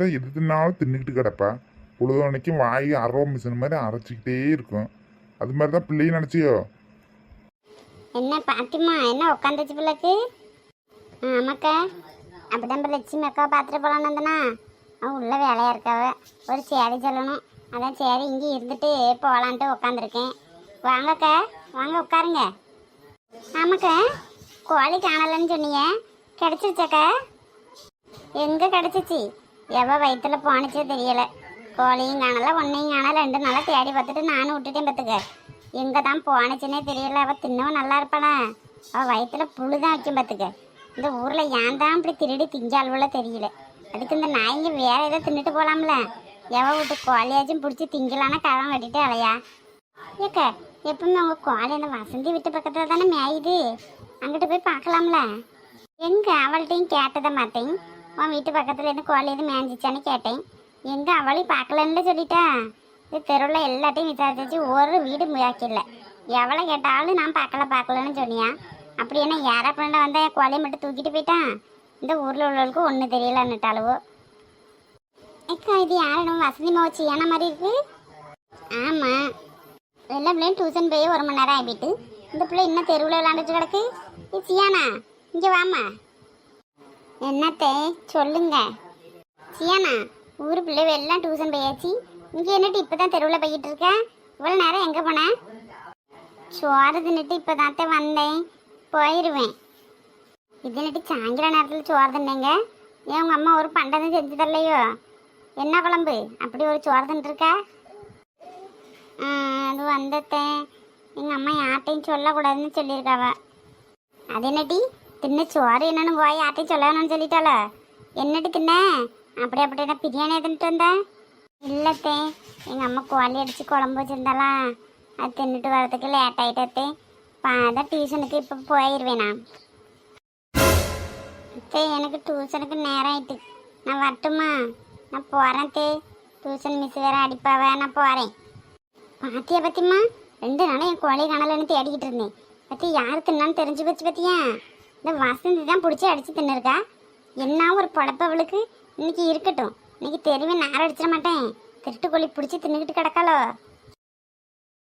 தான் எது தின்னுக்கிட்டு கிடப்பா. பொழுதுனைக்கும் வாய் அரவ மிஷின் மாதிரி அரைச்சிக்கிட்டே இருக்கும். அது மாதிரி தான் பிள்ளையும் நினச்சியோ? என்ன பாத்திமா என்ன உட்காந்துச்சு பிள்ளைக்கு? ஆமாக்கா. அப்படிதான் இப்போ லட்சுமி அக்காவை பார்த்துட்டு போகலான்னு வந்தனா அவன் உள்ள வேலையாக இருக்காவ ஒரு சேரி சொல்லணும். அதான் சரி இங்கே இருந்துட்டு போகலான்ட்டு உட்காந்துருக்கேன் வாங்கக்கா வாங்க உட்காருங்க. ஆமாக்கா கோழி காணலன்னு சொன்னீங்க. கிடச்சிருச்சாக்கா? எங்கே கிடச்சிச்சு? எவ வயிற்றுல போனுச்சோ தெரியல. கோழியும் காணல ஒன்றையும் காணல ரெண்டு நாளாக தேடி பார்த்துட்டு நானும் விட்டுட்டேன் பார்த்துக்க. எங்கே தான் போனுச்சுன்னே தெரியல அவள் தின்னவும் நல்லா இருப்பாளா? அவள் வயிற்றுல புழு தான் வைக்கும் பார்த்துக்க. இந்த ஊரில் ஏன் தான் இப்படி திருடி திங்காள்வளோ தெரியல. அதுக்கு இந்த நாய்ங்க வேற ஏதோ தின்னுட்டு போகலாம்ல எவ விட்டு கோழியாச்சும் பிடிச்சி திங்கலான்னா கழம் வெட்டிட்டு அலையா? ஏக்க எப்பவுமே உங்கள் கோழி அந்த வசந்தி வீட்டு பக்கத்தில் தானே மேயுது? அங்கிட்டு போய் பார்க்கலாம்ல. எங்கே அவள்கிட்டையும் கேட்டதை மாட்டேன் உன் வீட்டு பக்கத்தில் இருந்து கோழி எதுவும் மேஞ்சிச்சான்னு கேட்டேன். எங்கே அவளையும் பார்க்கலன்னு சொல்லிட்டா? இது தெருவில் எல்லாத்தையும் விசாரிச்சு ஒரு வீடு முயற்சில்ல எவ்வளோ கேட்டாலும் நான் பார்க்கல பார்க்கலன்னு சொன்னியா? அப்படி என்ன யாரா பிள்ளை வந்தால் என் கோழியை மட்டும் தூக்கிட்டு போயிட்டான் இந்த ஊரில் உள்ளவளுக்கு ஒன்றும் தெரியலன்னுட்டாளுவோ. அக்கா இது யாரும் வசதி மோச்சு ஏன மாதிரி இருக்கு? ஆமாம் எல்லா பிள்ளையும் டியூஷன் போய் ஒரு மணி நேரம் ஆகிட்டு இந்த பிள்ளை இன்னும் தெருவில் விளாண்டுட்டு கிடக்கு? இது சியானா? இங்கே வாம்மா. என்னத்தே சொல்லுங்க. சியானா ஊர் பிள்ளை எல்லாம் டியூஷன் போயாச்சு. இங்கே என்னட்டு இப்போ தான் தெருவில் போய்கிட்டு இருக்க? இவ்வளோ நேரம் எங்கே போன? சோறு தின்னுட்டு இப்போ தான் வந்தேன். போயிடுவேன் இது சாயங்கால நேரத்தில் சோறு தின்னேங்க ஏன் உங்கள் அம்மா ஒரு பண்டதும் செஞ்சு தரலையோ? என்ன குழம்பு? அப்படி ஒரு சோறு தின்ட்டுருக்கா அது வந்தத்தேன் எங்கள் அம்மா யார்ட்டையும் சொல்லக்கூடாதுன்னு சொல்லியிருக்காவ. அது என்னடி? தின்ன சோறு என்னன்னு போய் யார்ட்டையும் சொல்லணும்னு சொல்லிட்டாளோ? என்னட்டு தின்ன? அப்படி அப்படி என்ன பிரியாணி எதுன்ட்டு வந்தேன் இல்லத்தே எங்கள் அம்மா கோழி அடித்து குழம்பு வச்சுருந்தாளா? அது தின்னுட்டு வரதுக்கு லேட் ஆகிட்டே அதான் டியூஷனுக்கு இப்போ போயிடுவேனா அத்தே எனக்கு டியூஷனுக்கு நேரம் ஆயிட்டு. நான் வரட்டுமா? நான் போகிறேன் தே. டியூஷன் மிஸ் வேற அடிப்பாவே நான் போகிறேன் பாத்தியா பத்தியம்மா ரெண்டு நாளும் என் கோழி கணலன்னு தேடிக்கிட்டு இருந்தேன். பத்தி யார் தின்னான்னு தெரிஞ்சு வச்சு பத்தியா? இந்த வசந்தி தான் பிடிச்சி அடித்து தின்னுருக்கா? என்ன ஒரு பொழப்பு அவளுக்கு? இன்னைக்கு இருக்கட்டும். இன்னைக்கு தெருவே நேரம் அடிச்சிட மாட்டேன். திருட்டு கோழி பிடிச்சி தின்னுக்கிட்டு கிடக்காளோ?